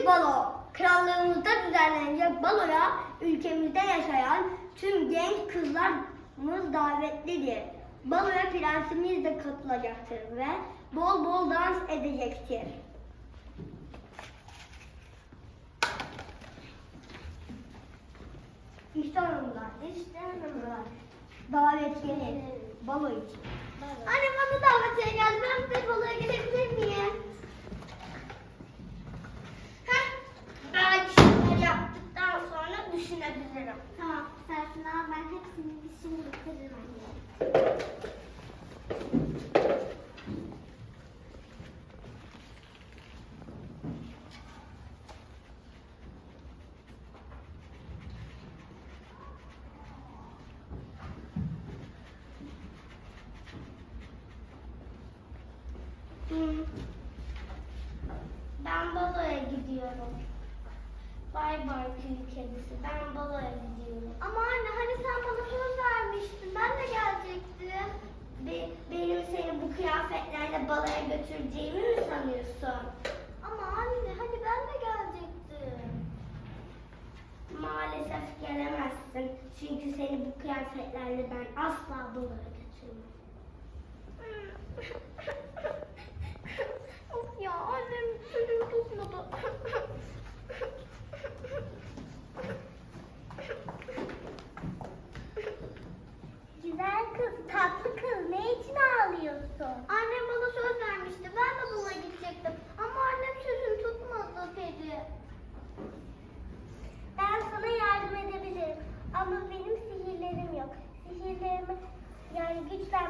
Büyük balo. Krallığımızda düzenlenecek baloya ülkemizde yaşayan tüm genç kızlarımız davetlidir. Baloya prensimiz de katılacaktır ve bol bol dans edecektir. İşte hanımlar, işte hanımlar. Davetliniz balo için. Anne bana davetiye geldi. Ben de baloya gelebilir miyim? Heh, belki şunları yaptıktan sonra düşünebilirim. Tamam, sen şunu al, ben hepsini şimdi bitiririm anne. Hmm. Ben baloya Bay bay kül kedisi. Ben baloya gidiyorum. Ama anne hani sen bana söz vermiştin, ben de gelecektim. Be- benim seni bu kıyafetlerle baloya götüreceğimi mi sanıyorsun? Ama anne hani ben de gelecektim. Maalesef gelemezsin. Çünkü seni bu kıyafetlerle ben asla baloya götürmem.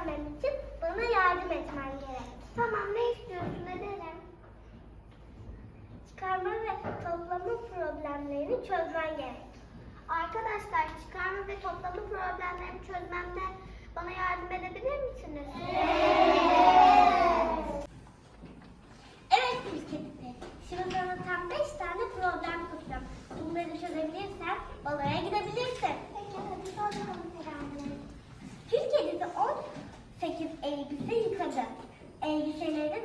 güçlenmem için bana yardım etmen gerek. Tamam ne istiyorsun ederim. Çıkarma ve toplama problemlerini çözmen gerek. Arkadaşlar çıkarma ve toplama problemlerini çözmemde bana yardım edebilir misiniz? Evet Bilket'te. Şimdi sana tam beş tane problem tutacağım. Bunları çözebilirsen balaya gidebilirsin. Peki hadi sor bakalım Perancığım. Kül kedisi 18 elbise yıkadı. Elbiselerin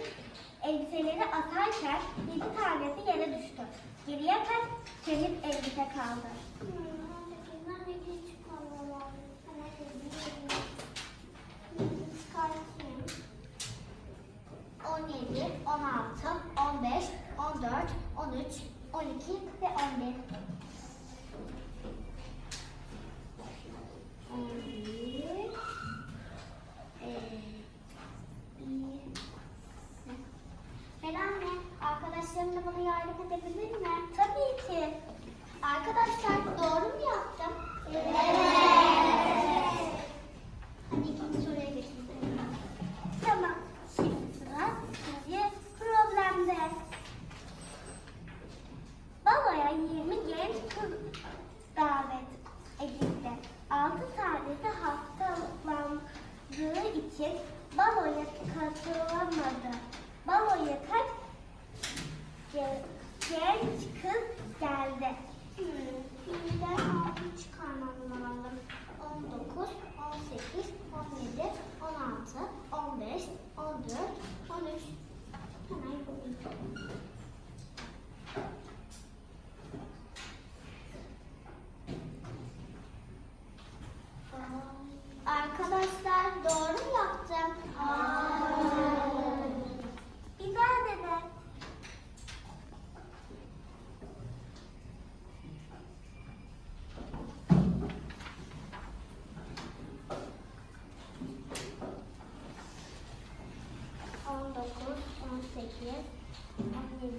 elbiseleri atarken 7 tanesi yere düştü. Geriye kaç çeşit elbise kaldı? Hmm, 18'den 7 çıkarmam lazım. Hemen yazayım. Çıkartayım. 17, 16, 15, 14, 13, 12 ve 11. 11, Anne, arkadaşlarım da bana yardım edebilir mi? Tabii ki. Arkadaşlar doğru mu yaptım?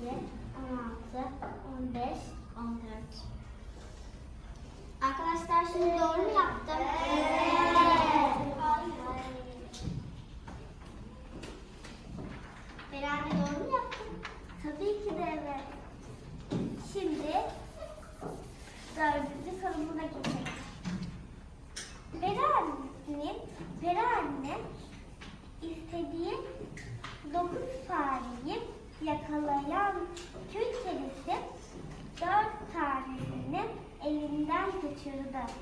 16, 15, 14. Arkadaşlar şimdi doğru mu yaptım? Evet. Beraber doğru mu yaptım? Tabii ki de evet. Şimdi dördüncü sorumuna geçelim. Pera annenin, Pera anne istediği dokuz fareyi yakalayan kül kedisi dört tanesini elinden kaçırdı.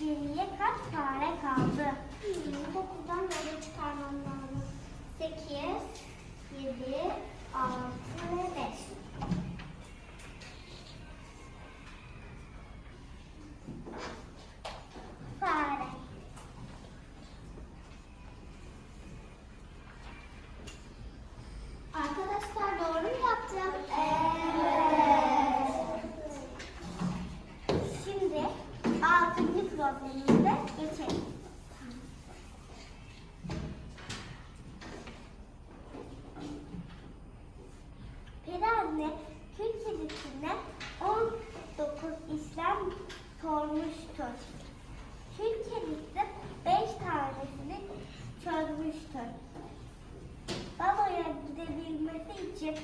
Geriye kaç fare kaldı? Hmm, dokuzdan böyle çıkarmam lazım. Sekiz, yedi, altı sormuştur. Türkiye'mizde beş tanesini çözmüştür. Babaya gidebilmesi için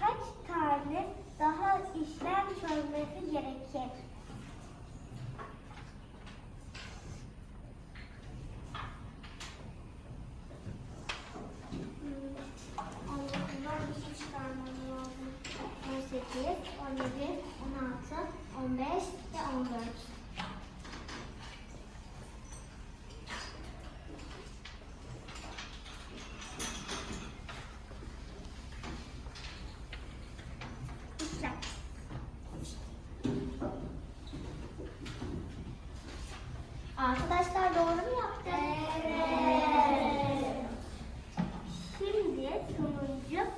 kaç tane daha işlem çözmesi gerekir? Arkadaşlar doğru mu yaptık? Evet. Şimdi sonuncu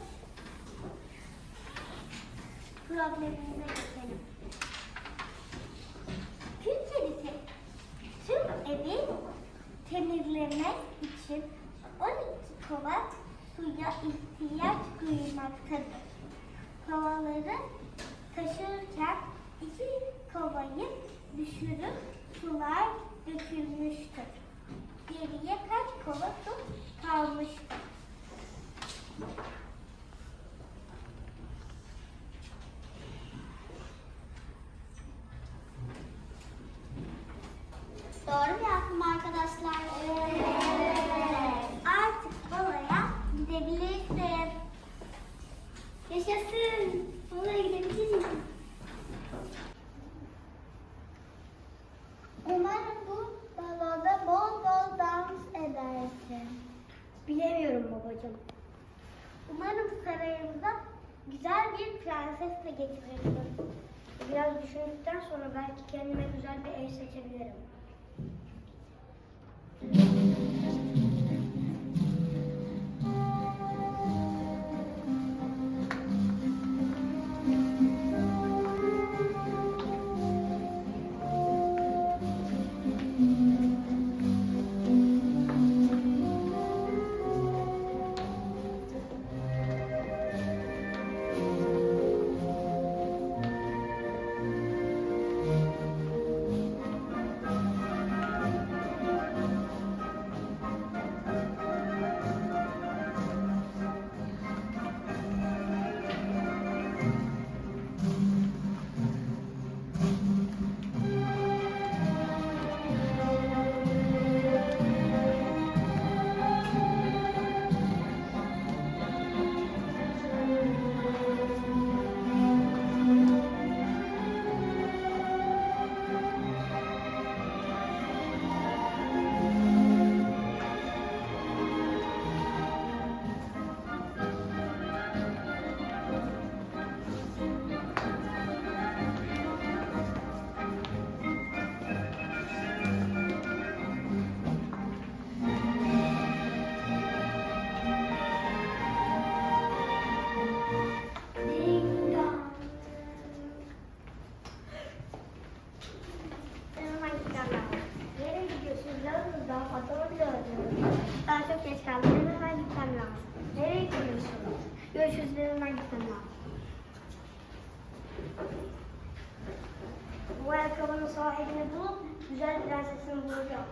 problemimize geçelim. Kül kedisi tüm evi temizlemek için 12 kova suya ihtiyaç duymaktadır. Kovaları taşırken iki kovayı düşürüp sular dökülmüştür. Geriye kaç kova su kalmıştır? Doğru mu yaptım arkadaşlar? Evet. Artık balaya gidebilirsin. Yaşasın. Balaya gidebiliriz. Umarım bu baloda bol bol dans edersin. Bilemiyorum babacığım. Umarım sarayımıza güzel bir prensesle getirirsin. Biraz düşündükten sonra belki kendime güzel bir ev seçebilirim. Ayakkabının sahibini bulup güzel prensesini bulacağım.